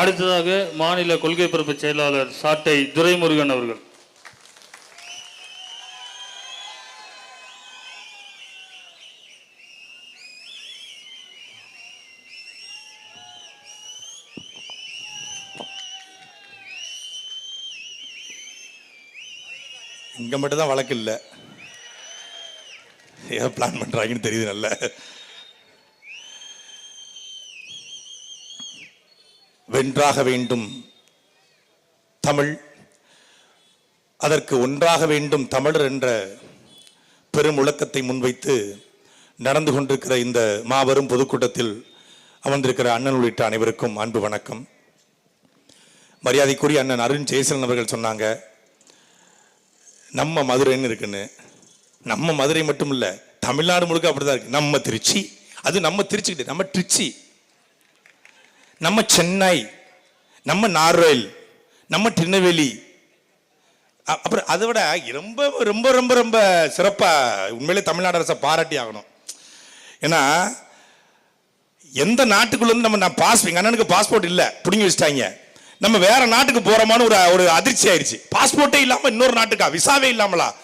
அடுத்ததாக மாநில கொள்கை பரப்பு செயலாளர் சாட்டை துரைமுருகன் அவர்கள். இங்க மட்டும் தான் வழக்கு இல்லை. ஏதோ பிளான் பண்றாங்கன்னு தெரியுது நல்ல. என்றாக வேண்டும் தமிழ். அதற்கு ஒன்றாக வேண்டும் தமிழர் என்ற பெரும் முழக்கத்தை முன்வைத்து நடந்து கொண்டிருக்கிற இந்த மாபெரும் பொதுக்கூட்டத்தில் அமர்ந்திருக்கிற அண்ணன் உள்ளிட்ட அனைவருக்கும் அன்பு வணக்கம். மரியாதைக்குரிய அண்ணன் அருண் ஜெயசலன் அவர்கள் சொன்னாங்க நம்ம மதுரைன்னு இருக்குன்னு? நம்ம மதுரை மட்டும் இல்லை தமிழ்நாடு முழுக்க அப்படிதான் இருக்கு. நம்ம திருச்சி அது நம்ம திருச்சி நம்ம திருச்சி. நம்ம சென்னை நம்ம நார்வேல் நம்ம திருநெல்வேலி. அ- அப்புறம் அதை விட ரொம்ப ரொம்ப ரொம்ப ரொம்ப சிறப்பாக உண்மையிலே தமிழ்நாடு அரசை பாராட்டி ஆகணும். ஏன்னா எந்த நாட்டுக்குள்ளேருந்து நம்ம நான் பாஸ் எங்கள் அண்ணனுக்கு பாஸ்போர்ட் இல்லை பிடுங்கி வச்சுட்டாங்க. நம்ம வேற நாட்டுக்கு போகிறோமான்னு ஒரு ஒரு அதிர்ச்சி ஆயிடுச்சு பாஸ்போர்ட்டே இல்லாமல் இன்னொரு நாட்டுக்கா? விசாவே இல்லாமலா?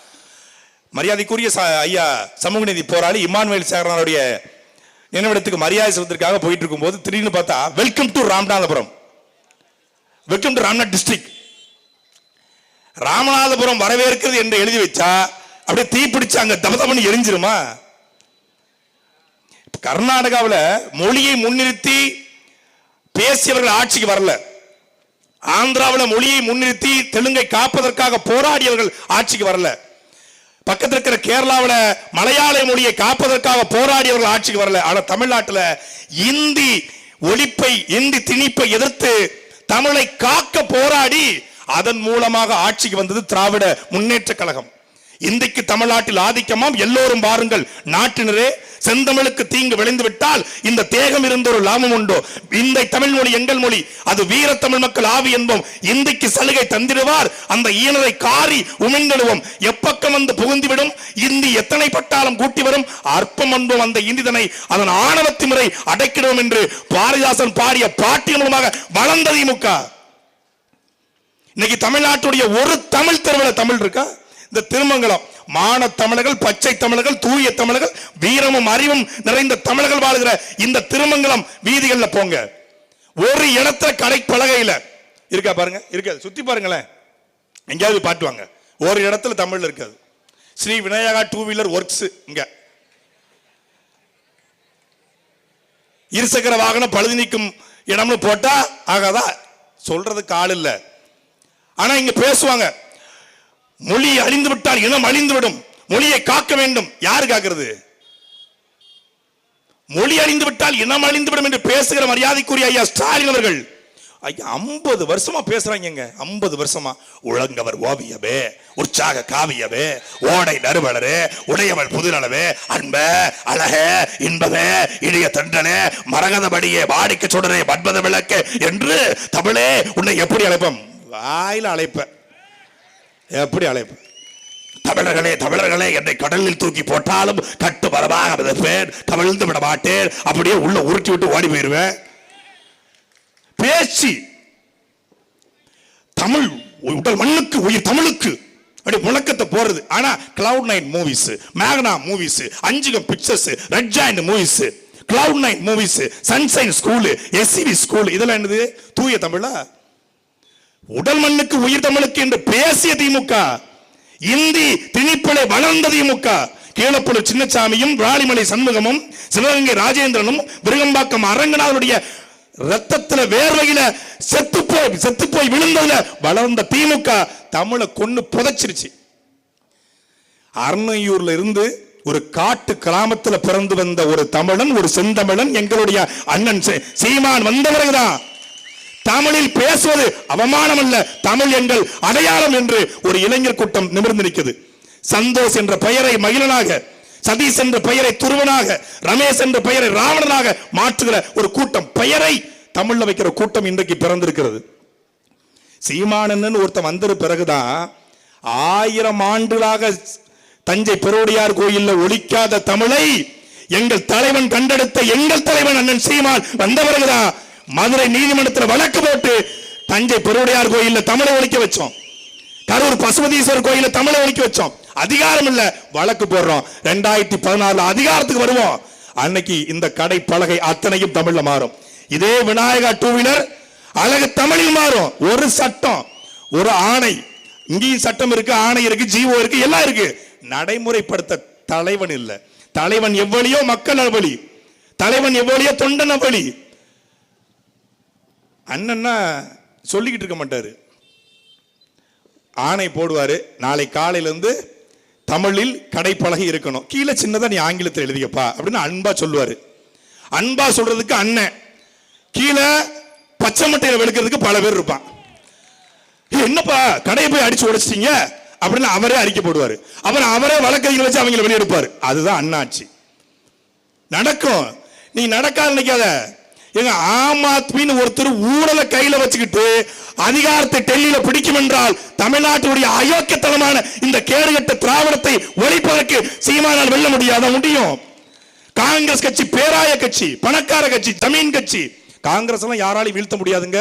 மரியாதைக்குரிய ச- ஐயா சமூக நீதி போராளி இமானுவேல் சேகரனுடைய நினைவிடத்துக்கு மரியாதை செலுத்திற்காக போயிட்டு இருக்கும்போது திடீர்னு பார்த்தா welcome to Ramanathapuram welcome to Ramnath district Ramanathapuram வரவேற்கிறது என்று எழுதி வச்சா அப்படியே தீப்பிடிச்சு அங்க தபதபன்னு எரிஞ்சிருமா? கர்நாடகாவில் மொழியை முன்னிறுத்தி பேசியவர்கள் ஆட்சிக்கு வரல. ஆந்திராவில் மொழியை முன்னிறுத்தி தெலுங்கை காப்பதற்காக போராடியவர்கள் ஆட்சிக்கு வரல. பக்கத்தில் இருக்கிற கேரளாவில் மலையாள மொழியை காப்பதற்காக போராடியவர்கள் ஆட்சிக்கு வரல. ஆனால் தமிழ்நாட்டில் இந்தி ஒழிப்பை இந்தி திணிப்பை எதிர்த்து தமிழை காக்க போராடி அதன் மூலமாக ஆட்சிக்கு வந்தது திராவிட முன்னேற்ற கழகம். இந்திக்கு தமிழ்நாட்டில் ஆதிக்கமாம். எல்லோரும் பாருங்கள் நாட்டினரே செந்தமிழுக்கு தீங்கு விளைந்து விட்டால் இந்த தேகம் இருந்த ஒரு லாபம் உண்டோ? இந்த தமிழ் மொழி எங்கள் மொழி. அது வீரத்தமிழ் மக்கள் ஆவி என்போம். இந்திக்கு சலுகை தந்திடுவார். அந்த ஈனரை காரி உமிழ்ந்திடுவோம் எப்பக்கம் வந்து புகுந்துவிடும்? இந்தி எத்தனை பட்டாலும் கூட்டி வரும்? அற்பம் என்போம் அந்த இந்திதனை. அதன் ஆணவத்தி முறை அடைக்கிடுவோம் என்று பாரதிதாசன் பாடிய பாட்டின் மூலமாக வளர்ந்த திமுக இன்னைக்கு தமிழ்நாட்டுடைய ஒரு தமிழ் தெருவில் தமிழ் இருக்கா? இந்த திருமங்கலம். மான தமிழர்கள் பச்சை தமிழர்கள் தூய தமிழர்கள் வீரமும் அறிவும் நிறைந்த தமிழர்கள் வாழ்கிற இந்த திருமங்கலம் வீதிகள்ல போங்க. ஒரு இடத்துல கடை பலகையில். இருக்கா பாருங்க இருக்காது. சுத்தி பாருங்களேன். எங்கேயாவது பாட்டுவாங்க ஒரு இடத்துல தமிழ் இருக்காது. Shri Vinayaka two wheeler works இங்க. இருசக்கர வாகனம் பழுது நீக்கும் இடம்னு போட்டா ஆகாதா? சொல்றதுக்கு ஆள் இல்லை. ஆனா இங்க பேசுவாங்க. மொழி அழிந்து விட்டால் இனம் அழிந்து விடும் மொழியை காக்க வேண்டும். யாரு காக்கிறது? மொழி அழிந்து விட்டால் இனம் அழிந்து விடும் என்று பேசுகிற மரியாதைக்குரிய ஐயா ஸ்டாலின் அவர்கள். ஐயா ஐம்பது வருஷமா பேசுறாங்க ஐம்பது வருஷமா. உழங்கவர் ஓவியவே உற்சாக காவியவே ஓடை நறுவலரே உடையவள் புதுநலவே அன்ப அழக இன்பவே இளைய தண்டனே மரகதபடியே வாடிக்க சுடரே பண்பத விளக்கு என்று தமிழே உன்னை எப்படி அழைப்போம்? வாயில அழைப்பேன். எப்படி அழைப்பு? தமிழர்களே தமிழர்களே என்னை கடலில் தூக்கி போட்டாலும் கட்டு மரமாக மிதப்பேன். கவிழ்ந்து விட மாட்டேன் அப்படியே உள்ள உருட்டி விட்டு ஓடி போயிருவேன். பேச்சு. தமிழ் உடல் மண்ணுக்கு உயிர் தமிழுக்கு. அப்படி முழக்கத்தை போறது ஆனா cloud nine movies மேகனா movies Anjugam pictures red giant movies cloud nine movies sunshine school SCP school இதெல்லாம் என்னது? தூய தமிழா? உடல் மண்ணுக்கு உயிர் தமிழுக்கு என்று பேசிய திமுக இந்தி திணிப்பலை வளர்ந்த திமுக கீழப்புல சின்னசாமியும் விராலிமலை சண்முகமும் சிவகங்கை ராஜேந்திரனும் விருகம்பாக்கம் அரங்கநாதனுடைய ரத்தத்துல வேர்வையில செத்து போய் செத்து போய் விழுந்ததுல வளர்ந்த திமுக தமிழை கொன்னு புதைச்சிருச்சு. அருணையூர்ல இருந்து ஒரு காட்டு கிராமத்துல பிறந்து வந்த ஒரு தமிழன் ஒரு செந்தமிழன் எங்களுடைய அண்ணன் சீமான் வந்த பிறகுதான் தமிழில் பேசுவது அவமானம் அல்ல தமிழ் எங்கள் அடையாளம் என்று ஒரு இளைஞர் கூட்டம் நிமிர்ந்து நிற்கிறது சந்தோஷ் என்ற பெயரை மகிழனாக சதீஷ் என்ற பெயரை துருவனாக ரமேஷ் என்ற பெயரை ராவணனாக மாற்றுகிற ஒரு கூட்டம். பெயரை தமிழ்ல வைக்கிற கூட்டம் இன்றைக்கு பிறந்திருக்கிறது. சீமானன் ஒருத்தன் வந்தது பிறகுதான் ஆயிரம் ஆண்டுகளாக தஞ்சை பெரோடியார் கோயில்ல ஒழிக்காத தமிழை எங்கள் தலைவன் கண்டெடுத்த எங்கள் தலைவன் அண்ணன் சீமான் வந்த பிறகுதான் மதுரை நீதிமன்றத்தில் வழக்கு போட்டு தஞ்சை பெருவுடையார் கோயில்ல தமிழை ஒழிக்க வச்சோம். கரூர் பசுபதீஸ்வரர் கோயிலில் தமிழை ஒழிக்க வச்சோம். அதிகாரம் இல்ல வழக்கு போடுறோம். ரெண்டாயிரத்தி பதினாறுல அதிகாரத்துக்கு வருவோம். அன்னைக்கு இந்த கடை பலகை அத்தனையும் தமிழ்ல மாறும். இதே விநாயகா டூ வீலர் அழகு தமிழில் மாறும். ஒரு சட்டம் ஒரு ஆணை. இங்கேயும் சட்டம் இருக்கு ஆணை இருக்கு ஜீவோ இருக்கு எல்லாம் இருக்கு. நடைமுறைப்படுத்த தலைவன் இல்ல. தலைவன் எவ்வளியோ மக்கள் வழி தலைவன் எவ்வளியோ தொண்டன் வழி அண்ணன்னா சொல்லிக்கிட்டு இருக்க மாட்டார். ஆணை போடுவார். நாளை காலையிலேருந்து தமிழில் கடைப்பழகி இருக்கணும். கீழே சின்னதாக நீ ஆங்கிலத்தில் எழுதிக்கப்பா அப்படின்னு அன்பா சொல்லுவார். அன்பா சொல்றதுக்கு அண்ணன். கீழே பச்சை மட்டையில் வெளுக்கிறதுக்கு பல பேர் இருப்பான். என்னப்பா கடையை போய் அடிச்சு உடைச்சிட்டீங்க? அப்படின்னு அவரே அறிக்கை போடுவார். அப்புறம் அவரே வழக்கறிஞர் வச்சு அவங்களை வெளியெடுப்பார். அதுதான் அண்ணாச்சி. நடக்கும். நீ நடக்காது நினைக்காத. எங்க ஆம் ஆத்மின்னு ஒருத்தர் ஊழலை கையில வச்சுக்கிட்டு அதிகாரத்தை டெல்லியில பிடிக்கும் என்றால் தமிழ்நாட்டுடைய அயோக்கியத்தனமான இந்த கேடுகட்ட திராவிடத்தை ஒழிப்பதற்கு சீமானால் வெல்ல முடியாத முடியும்? காங்கிரஸ் கட்சி பேராய கட்சி பணக்கார கட்சி ஜமீன் கட்சி. காங்கிரஸ் எல்லாம் யாராலையும் வீழ்த்த முடியாதுங்க.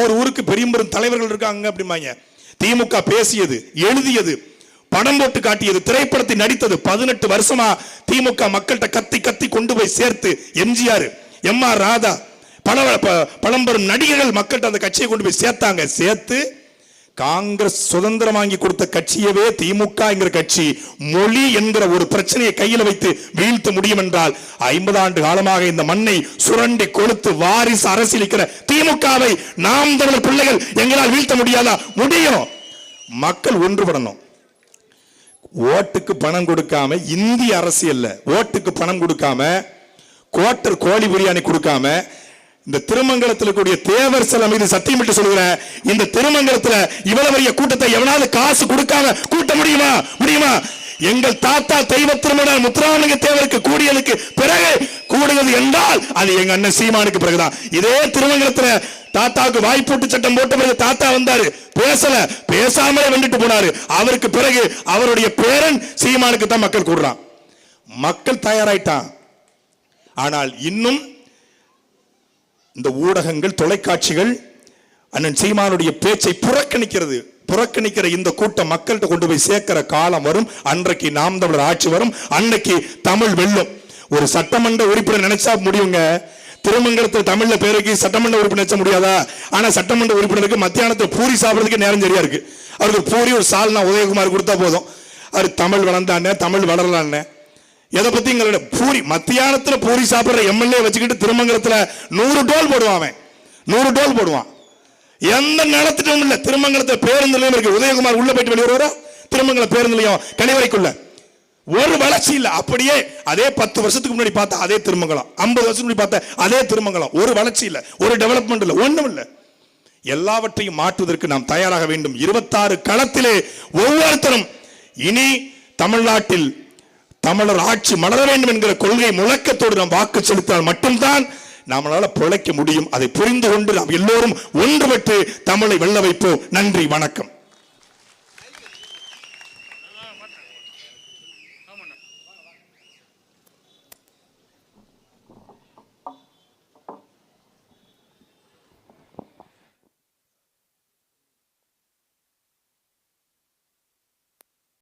ஒரு ஊருக்கு பெரியம்பெரும் தலைவர்கள் இருக்காங்க அப்படிம்பாங்க. திமுக பேசியது எழுதியது படம் போட்டு காட்டியது திரைப்படத்தை நடித்தது பதினெட்டு வருஷமா திமுக மக்கள்கிட்ட கத்தி கத்தி கொண்டு போய் சேர்த்து எம்ஜிஆர். எம் ஆர் ராதா பல ப- பழம்பெரும் நடிகர்கள் மக்கள்கிட்ட அந்த கட்சியை கொண்டு போய் சேர்த்தாங்க. சேர்த்து காங்கிரஸ் சுதந்திரம் வாங்கி கொடுத்த கட்சியவே திமுக என்கிற கட்சி மொழி என்கிற ஒரு பிரச்சனையை கையில் வைத்து வீழ்த்த முடியும் என்றால் ஐம்பது ஆண்டு காலமாக இந்த மண்ணை சுரண்டி கொளுத்து வாரிசு அரசியலிக்கிற திமுகவை நாம் தமிழர் பிள்ளைகள் எங்களால் வீழ்த்த முடியாதா? முடியும். மக்கள் ஒன்றுபடணும். ஓட்டுக்கு பணம் கொடுக்காம இந்திய அரசியல்ல ஓட்டுக்கு பணம் கொடுக்காம கோட்டர் கோழி பிரியாணி கொடுக்காம இந்த திருமங்கலத்தில் கூடிய தேவர் சில மீது சத்தியமிட்டு சொல்கிறேன் இந்த திருமங்கலத்துல இவ்வளவு பெரிய கூட்டத்தை எவனாவது காசு கொடுக்காம கூட்ட முடியுமா? முடியுமா? எங்கள் தாத்தா தெய்வ திருமணம் முத்துராமலிங்க தேவருக்கு கூடியதுக்கு பிறகு கூடுகிறது என்றால் அது எங்க அண்ணன் சீமானுக்கு பிறகுதான். இதே திருமங்கலத்துல தாத்தாவுக்கு வாய்ப்பூட்டு சட்டம் போட்ட பிறகு தாத்தா வந்தாரு. பேசல. பேசாமலே வெண்டுட்டு போனாரு. அவருக்கு பிறகு அவருடைய பேரன் சீமானுக்கு தான் மக்கள் கூடுறான். மக்கள் தயாராயிட்டான். ஆனால் இன்னும் இந்த ஊடகங்கள் தொலைக்காட்சிகள் அண்ணன் சீமானுடைய பேச்சை புறக்கணிக்கிறது. புறக்கணிக்கிற இந்த கூட்டம் மக்கள்கிட்ட கொண்டு போய் சேர்க்கிற காலம் வரும். அன்றைக்கு நாம் தமிழர் ஆட்சி வரும். அன்னைக்கு தமிழ் வெல்லும். ஒரு சட்டமன்ற உறுப்பினர் நினைச்சா முடியுங்க. திருமங்கலத்தில் தமிழ்ல பேருக்கு சட்டமன்ற உறுப்பினர் நினைச்ச முடியாதா? ஆனா சட்டமன்ற உறுப்பினருக்கு மத்தியானத்தை பூரி சாப்பிடுறதுக்கு நேரம் சரியா இருக்கு. அவருக்கு பூரி ஒரு சால்னா உதயகுமார் கொடுத்தா போதும். அவர் தமிழ் வளர்ந்தானே தமிழ் வளரலான்னு. எதை பத்தி எங்களோட பூரி மத்தியானத்துல பூரி சாப்பிடுற எம்எல்ஏ வச்சுக்கிட்டு திருமங்கலத்துல நூறு டோல் போடுவான் அவன். நூறு டோல் போடுவான். எந்த நிலத்திட்டும் இல்ல. திருமங்கலத்துல பேருந்து நிலையம் இருக்கு. உதயகுமார் உள்ள போயிட்டு வெளியே வருவாரா திருமங்கல பேருந்து நிலையம் கழிவறைக்குள்ள. ஒரு வளர்ச்சி இல்ல. அப்படியே அதே பத்து வருஷத்துக்கு முன்னாடி பார்த்த அதே திருமங்கலம். ஐம்பது வருஷத்துக்கு முன்னாடி பார்த்த அதே திருமங்கலம். ஒரு வளர்ச்சி இல்ல. ஒரு டெவலப்மெண்ட் இல்லை. ஒண்ணும் இல்ல. எல்லாவற்றையும் மாற்றுவதற்கு நாம் தயாராக வேண்டும். இருபத்தாறு களத்திலே ஒவ்வொருத்தரும் இனி தமிழ்நாட்டில் தமிழர் ஆட்சி மலர வேண்டும் என்கிற கொள்கை முழக்கத்தோடு நாம் வாக்கு செலுத்தால் மட்டும்தான் நம்மளால பிழைக்க முடியும். அதை புரிந்து கொண்டு நாம் எல்லோரும் ஒன்றுபட்டு தமிழை வெல்ல வைப்போம். நன்றி வணக்கம்.